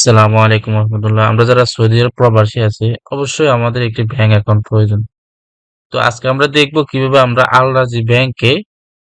আসসালামু আলাইকুম রহমতুল্লাহ। আমরা যারা সৌদি আরব প্রবাসী আছি, অবশ্যই আমাদের একটি ব্যাংক অ্যাকাউন্ট প্রয়োজন। তো আজকে আমরা দেখব কীভাবে আমরা আল রাজি ব্যাংকে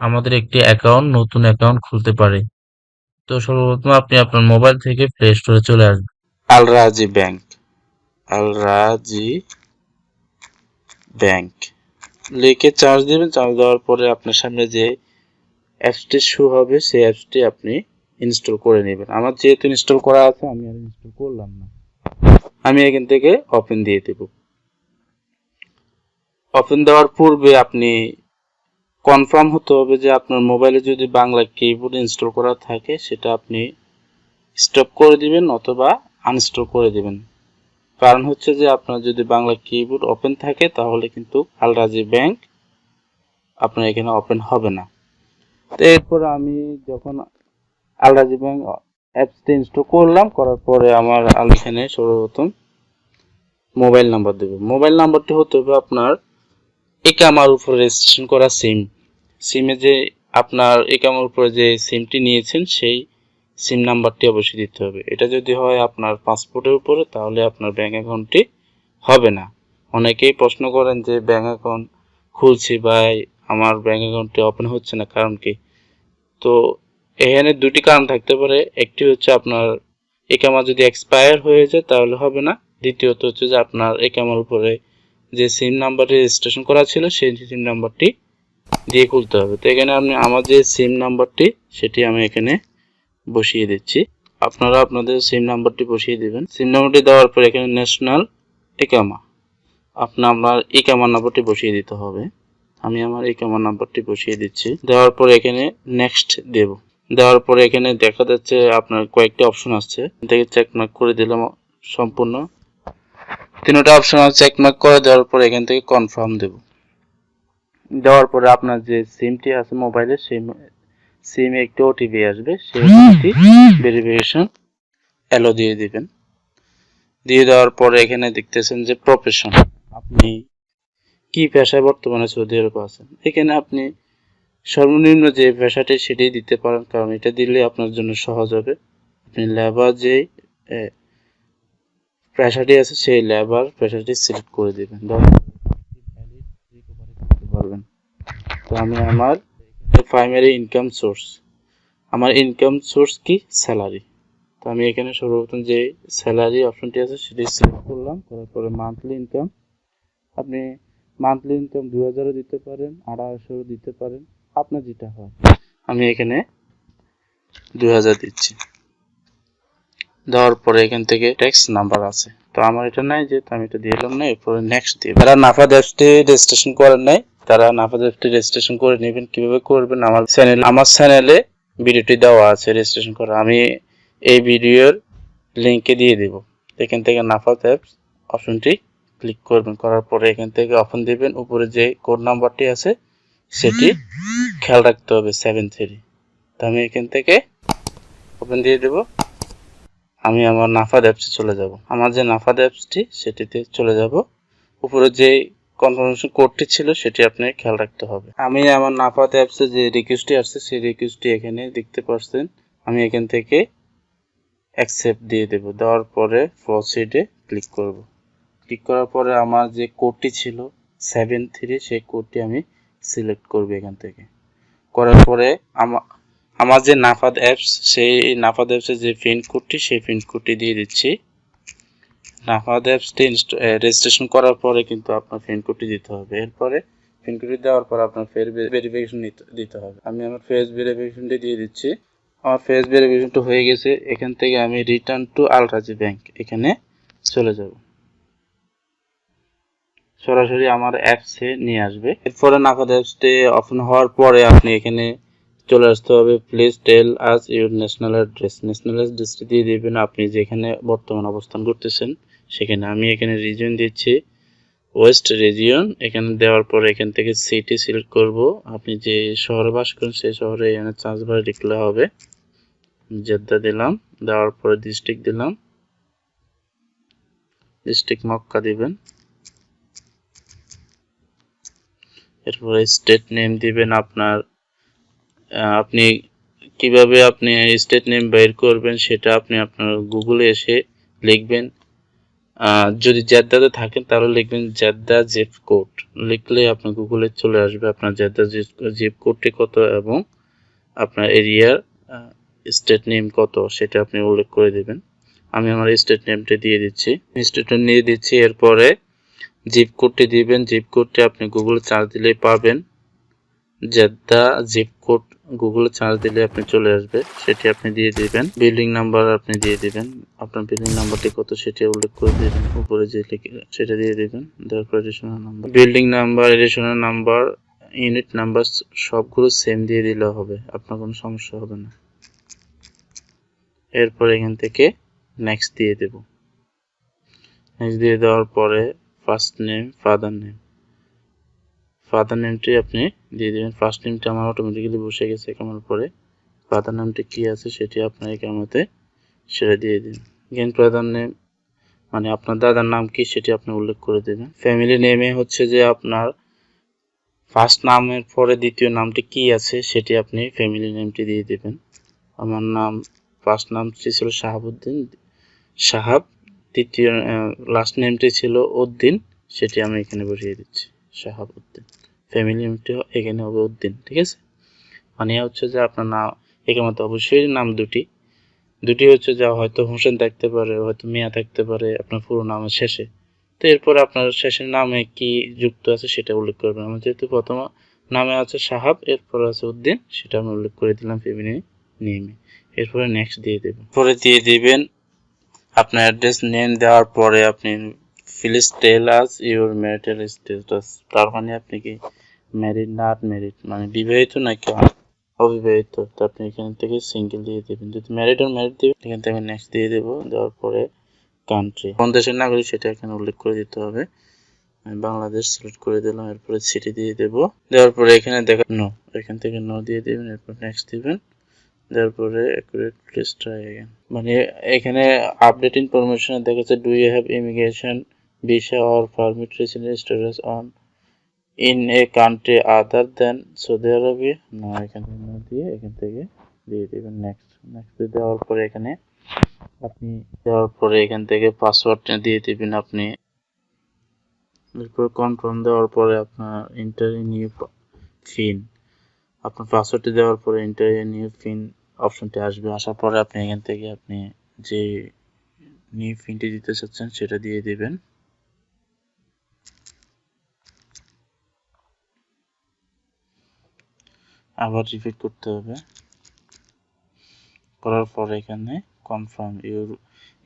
আমাদের একটি অ্যাকাউন্ট, নতুন অ্যাকাউন্ট খুলতে পারি। তো সর্বপ্রথম আপনি আপনার মোবাইল থেকে প্লে স্টোরে চলে আসবেন। আল রাজি ব্যাংক। আল রাজি ব্যাংক। লিখে চার্জ দিবেন। চার্জ দেওয়ার পরে আপনার সামনে যে অ্যাপসটি শো হবে, সেই অ্যাপসটি আপনি ইনস্টল করে নেবেন। আমার যেহেতু ইনস্টল করা আছে, আমি আর ইনস্টল করলাম না। আমি এখান থেকে ওপেন দিয়ে দেব। ওপেন দেওয়ার পূর্বে আপনি কনফার্ম হতে হবে যে আপনার মোবাইলে যদি বাংলা কিবোর্ড ইনস্টল করা থাকে, সেটা আপনি স্টপ করে দিবেন অথবা আনস্টল করে দিবেন। কারণ হচ্ছে যে আপনার যদি বাংলা কিবোর্ড ওপেন থাকে, তাহলে কিন্তু আলরাজি ব্যাংক আপনার এখানে ওপেন হবে না। তো এরপর আমি যখন আলরাজি ব্যাংক অ্যাপসটা ইনস্টল করলাম, করার পরে আমার আমি এখানে সর্বপ্রথম মোবাইল নাম্বার দেব। মোবাইল নাম্বারটি হতে হবে আপনার একামার উপর রেজিস্ট্রেশন করা সিম সিমে যে আপনার একামার উপরে যে সিমটি নিয়েছেন, সেই সিম নাম্বারটি অবশ্যই দিতে হবে। এটা যদি হয় আপনার পাসপোর্টের উপরে, তাহলে আপনার ব্যাঙ্ক অ্যাকাউন্টটি হবে না। অনেকেই প্রশ্ন করেন যে ব্যাঙ্ক অ্যাকাউন্ট খুলছি বা আমার ব্যাঙ্ক অ্যাকাউন্টটি ওপেন হচ্ছে না, কারণ কি? তো এখানে দুটি কারণ থাকতে পারে। একটি হচ্ছে আপনার একামা যদি এক্সপায়ার হয়ে যায় তাহলে হবে না। দ্বিতীয়ত হচ্ছে যে আপনার একামার উপরে যে সিম নাম্বারটি রেজিস্ট্রেশন করা ছিল, সেই সিম নাম্বারটি দিয়ে খুলতে হবে। তো এখানে আপনি আমার যে সিম নাম্বারটি সেটি আমি এখানে বসিয়ে দিচ্ছি। আপনারা আপনাদের সিম নাম্বারটি বসিয়ে দিবেন। সিম নাম্বারটি দেওয়ার পর এখানে ন্যাশনাল একামা। আপনার আপনার একামা নাম্বারটি বসিয়ে দিতে হবে। আমি আমার একামা নাম্বারটি বসিয়ে দিচ্ছি। দেওয়ার পর এখানে নেক্সট দেব। দেওয়ার পরে এখানে দেখা যাচ্ছে আপনার কয়েকটি অপশন আসছে। থেকে চেকমার্ক করে দিলাম সম্পূর্ণ। তিনটা অপশন আছে চেকমার্ক করে দেওয়ার পরে এখান থেকে কনফার্ম দেব। দেওয়ার পরে আপনার যে সিমটি আছে মোবাইলে সেই সিমে একটি ওটিপি আসবে, সেই ওটিপি ভেরিফিকেশন অ্যালো দিয়ে দিবেন। দিয়ে দেওয়ার পরে এখানে দেখতেছেন যে প্রফেশন আপনি কি পেশায় বর্তমানে সৌদি আরব আছেন? এখানে আপনি সর্বনিম্ন যে পেশাটি সেটাই দিতে পারেন, কারণ এটা দিলে আপনার জন্য সহজ হবে। আপনি লেবার যে পেশাটি আছে, সেই লেবার পেশাটি সিলেক্ট করে দেবেন। পারবেন তো আমি আমার প্রাইমারি ইনকাম সোর্স আমার ইনকাম সোর্স কি? স্যালারি তো আমি এখানে সর্বপ্রথম যে স্যালারি অপশনটি আছে, সেটি সিলেক্ট করলাম। করার পরে মান্থলি ইনকাম আপনি মান্থলি ইনকাম দু হাজারও দিতে পারেন, আড়াইশোও দিতে পারেন। আপনার যেটা হয়। আমি এখানে দুই হাজার দিচ্ছি। দেওয়ার পরে এখান থেকে ট্যাক্স নাম্বার আছে। তো আমার এটা নাই যেহেতু আমি এটা দিলাম না এরপরে নেক্সট দিয়ে যারা নাফাদ অ্যাপসটি রেজিস্ট্রেশন করেন নাই তারা নাফা অ্যাপসটি রেজিস্ট্রেশন করে নেবেন। কীভাবে করবেন? আমার চ্যানেল আমার চ্যানেলে ভিডিওটি দেওয়া আছে রেজিস্ট্রেশন করা। আমি এই ভিডিওর লিঙ্কে দিয়ে দেব। এখান থেকে নাফা অ্যাপস অপশনটি ক্লিক করবেন। করার পরে এখান থেকে অপশন দিবেন। উপরে যে কোড নাম্বারটি আছে সেটি খেয়াল রাখতে হবে সেভেন থ্রি তো আমি এখান থেকে ওপেন দিয়ে দেব। আমি আমার নাফাদ অ্যাপসে চলে যাব। আমার যে নাফাদ অ্যাপসটি সেটিতে চলে যাব। উপরে যে কনফার্মেশন কোডটি ছিল, সেটি আপনাকে খেয়াল রাখতে হবে। আমি আমার নাফাদ অ্যাপসে যে রিকোয়েস্টটি আসছে, সেই রিকোয়েস্টটি এখানে দেখতে পাচ্ছেন আমি এখান থেকে অ্যাকসেপ্ট দিয়ে দেব। দেওয়ার পরে প্রসিডে ক্লিক করব। ক্লিক করার পরে আমার যে কোডটি ছিল সেভেন থ্রি সেই কোডটি আমি সিলেক্ট করবে এখান থেকে। করার পরে আমার যে নাফাদ অ্যাপস সেই নাফাদ অ্যাপসের যে পিন কোডটি, সেই পিন কোডটি দিয়ে দিচ্ছি। নাফাদ অ্যাপসটি রেজিস্ট্রেশন করার পরে কিন্তু আপনার পিন কোডটি দিতে হবে। এরপরে পিন কোডটি দেওয়ার পর আপনার ফেস ভেরিফিকেশন দিতে হবে। আমি আমার ফেস ভেরিফিকেশনটি দিয়ে দিচ্ছি। আমার ফেস ভেরিফিকেশনটা হয়ে গেছে। এখান থেকে আমি রিটার্ন টু আলরাজি ব্যাংক এখানে চলে যাব। সরাসরি আমার অ্যাপসে নিয়ে আসবে। এরপরে নাফাদ অ্যাপসটি ওপেন হওয়ার পরে আপনি এখানে চলে আসতে হবে please tell us your national address national অ্যাড্রেসটি দিয়ে দিবেন আপনি যেখানে বর্তমান অবস্থান করতেছেন, সেখানে আমি এখানে রিজিয়ন দিচ্ছি। ওয়েস্ট রিজিয়ন এখানে দেওয়ার পরে এখান থেকে সিটি সিলেক্ট করব। আপনি যে শহরে বাস করেন, সেই শহরে এখানে চার্জ ভাড়া লিখলে হবে। জেদ্দা দিলাম, দেওয়ার পরে ডিস্ট্রিক্ট দিলাম। ডিস্ট্রিক্ট মক্কা দিবেন। এরপরে স্টেট নেম দিবেন আপনার আপনি কীভাবে আপনি স্টেট নেম বের করবেন সেটা আপনি আপনার গুগলে এসে লিখবেন। যদি জেদ্দাতে থাকেন তাহলে লিখবেন জেদ্দা জিপ কোড লিখলে আপনার গুগলে চলে আসবে আপনার জেদ্দা জিপ কোডটি কত এবং আপনার এরিয়ার স্টেট নেম কত সেটা আপনি উল্লেখ করে দেবেন। আমি আমার স্টেট নেমটা দিয়ে দিচ্ছি। স্টেট নেম দিয়ে দিচ্ছি, এরপরে জিপ কোডটি দিবেন। জিপ কোডটি আপনি গুগলে চার্জ দিলেই পাবেন। জেদ্দা জিপ কোড গুগলে চার্জ দিলে আপনি চলে আসবে। সেটি আপনি দিয়ে দিবেন। বিল্ডিং নাম্বার আপনি দিয়ে দিবেন। আপনার বিল্ডিং নাম্বারটি কত সেটি উল্লেখ করে দিবেন। উপরে যে লিখে সেটা দিয়ে দিবেন। তারপর number building number additional number unit number সবগুলো সেম দিয়ে দিলে হবে। আপনার কোনো সমস্যা হবে না। এরপর এখান থেকে নেক্সট দিয়ে দেব। নেক্সট দিয়ে দেওয়ার পরে first name father name father নেমটি আপনি দিয়ে দেবেন। ফার্স্ট নেমটা আমার অটোমেটিক্যালি বসে গেছে কামার পরে। ফাদার নামটি কি আছে সেটি আপনার কামাতে সেটা দিয়ে দিন। গ্যান ফাদার নেম মানে আপনার দাদার নাম কি সেটি আপনি উল্লেখ করে দেবেন। ফ্যামিলি নেমে হচ্ছে যে আপনার ফার্স্ট নামের পরে দ্বিতীয় নামটি কি আছে সেটি আপনি ফ্যামিলি নেমটি দিয়ে দেবেন। আমার নাম ফার্স্ট নামটি ছিল শাহাবুদ্দিন সাহাব দ্বিতীয় লাস্ট নেমটি ছিল উদ্দিন। সেটি আমি এখানে বসিয়ে দিচ্ছি। শাহাবুদ্দিন ফ্যামিলি নেমটি এখানে হবে উদ্দিন, ঠিক আছে? মানে হচ্ছে যে আপনার নাম মতো অবশ্যই নাম দুটি। দুটি হচ্ছে যা হয়তো হোসেন থাকতে পারে, হয়তো মিয়া থাকতে পারে, আপনার পুরো নামের শেষে। তো এরপর আপনার শেষের নামে কি যুক্ত আছে সেটা উল্লেখ করবেন। আমার যেহেতু প্রথম নামে আছে সাহাব এরপর আছে উদ্দিন, সেটা আমি উল্লেখ করে দিলাম ফ্যামিলি নেমে এরপরে নেক্সট দিয়ে দেবেন পরে দিয়ে দিবেন আপনার অ্যাড্রেস নেম দেওয়ার পরে আপনি please tell us your marital status তার মানে আপনি কি ম্যারিড নট ম্যারিড মানে বিবাহিত নাকি অবিবাহিত? তো আপনি এখান থেকে সিঙ্গেল দিয়ে দেবেন। যদি ম্যারিড আর ম্যারিড দেবেন এখান থেকে নেক্সট দিয়ে দেবো, দেওয়ার পরে কান্ট্রি কোন দেশের নাগরিক সেটা এখানে উল্লেখ করে দিতে হবে। আমি বাংলাদেশ সিলেক্ট করে দিলাম, এরপরে সিটি দিয়ে দেব। দেওয়ার পরে এখানে দেখা নো এখান থেকে নো দিয়ে দেবেন, এরপর নেক্সট দিবেন। তারপরে অ্যাকুরেট প্লিজ ট্রাই এগেন মানে এখানে আপডেট ইনফরমেশন দেখাচ্ছে do you have immigration visa or permit resident status on in a country other than Saudi Arabia না, এখানে না দিয়ে এখান থেকে দিয়ে দেবেন নেক্সট নেক্সট দেওয়ার পরে এখানে আপনি দেওয়ার পরে এখান থেকে পাসওয়ার্ডটা দিয়ে দেবেন আপনি। এরপর কনফার্ম দেওয়ার পরে আপনার ইন্টার নিউ পিন আপনার পাসওয়ার্ডটি দেওয়ার পরে ইন্টার নিউ পিন অপশনটি আসবে আসার পরে আপনি এখান থেকে আপনি যে নিউ ফিনটি দিতে চাচ্ছেন, সেটা দিয়ে দিবেন। আবার রিপিট করতে হবে। করার পরে এখানে confirm your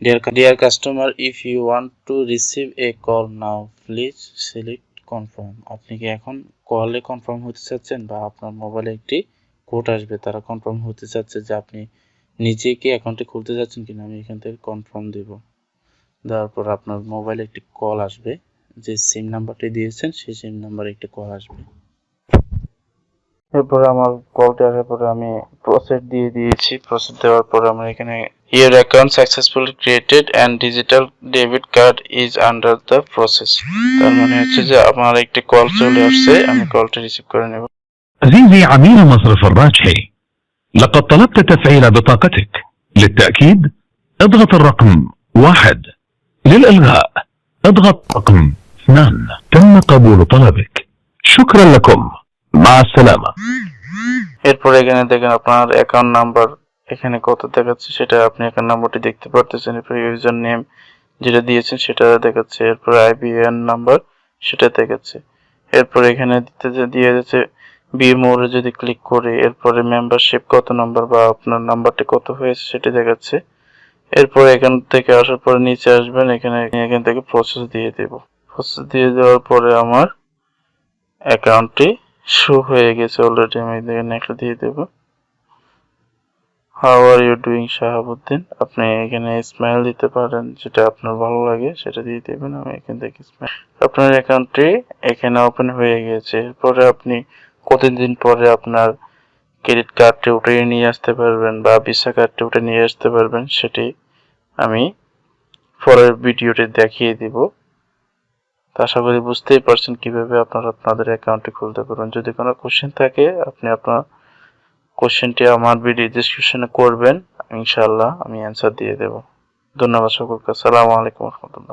dear dear customer if you want to receive a call now please select confirm আপনি কি এখন কলে কনফার্ম হতে চাচ্ছেন বা আপনার মোবাইলে একটি কোড আসবে, তারা কনফার্ম হতে চাচ্ছে যে আপনি নিজে কি অ্যাকাউন্টে খুলতে চাচ্ছেন কিনা, আমি এখান থেকে কনফার্ম দেব। দেওয়ার পর আপনার মোবাইলে একটি কল আসবে, যে সিম নাম্বারটি দিয়েছেন, সেই সিম নাম্বারে একটি কল আসবে। এরপরে আমার কলটি আসার পরে আমি প্রসেস দিয়ে দিয়েছি। প্রসেস দেওয়ার পরে আমার এখানে your account successfully created and digital debit card is under the process তার মানে হচ্ছে যে আমার একটি কল চলে আসছে, আমি কলটা রিসিভ করে নেব। عزيزي عميل مصرف الراجحي لقد طلبت تفعيل بطاقتك للتأكيد اضغط الرقم واحد للإلغاء اضغط رقم اثنان تم قبول طلبك শকরা لكم مع السلامة এরপর এখানে দেখেন আপনার অ্যাকাউন্ট নাম্বার এখানে কত দেখাচ্ছে সেটা আপনি অ্যাকাউন্ট নাম্বারটি দেখতে পারতেছেন এরপর ইউজার নেম যেটা দিয়েছেন সেটা দেখাচ্ছে এরপর আইবিএন নাম্বার সেটা দেখাচ্ছে এরপর এখানে দিতে যে দিয়ে যাচ্ছে বি মোড়ে যদি ক্লিক করি, এরপরে মেম্বারশিপ কত নাম্বার বা আপনার নাম্বারটি কত হয়েছে সেটা দেখাচ্ছে। এরপর এখান থেকে আসার পরে নিচে আসবেন, এখানে, এখান থেকে প্রসেস দিয়ে দেব। প্রসেস দিয়ে দেওয়ার পরে আমার অ্যাকাউন্টটি শো হয়ে গেছে অলরেডি আমি এখানে একটা দিয়ে দেব। How are you doing Shahabuddin? আপনি এখানে স্মাইল দিতে পারেন, যেটা আপনার ভালো লাগে, সেটা দিয়ে দেবেন, আমি এখান থেকে স্মাইল আপনার অ্যাকাউন্টটি এখানে ওপেন হয়ে গেছে। এরপরে আপনি কতদিন পরে আপনার ক্রেডিট কার্ডটি উঠে নিয়ে আসতে পারবেন বা ভিসা কার্ডটি উঠে নিয়ে আসতে পারবেন, সেটি আমি পরের ভিডিওটি দেখিয়ে দিব। আশা করি বুঝতেই পারছেন কীভাবে আপনারা আপনাদের অ্যাকাউন্টটি খুলতে পারবেন। যদি কোনো কোশ্চেন থাকে, আপনি আপনার কোশ্চেনটি আমার ভিডিও ডিসক্রিপশনে করবেন, ইনশাআল্লাহ আমি অ্যান্সার দিয়ে দেব। ধন্যবাদ সকলকে। আসসালামু আলাইকুম রহমতুল্লাহ।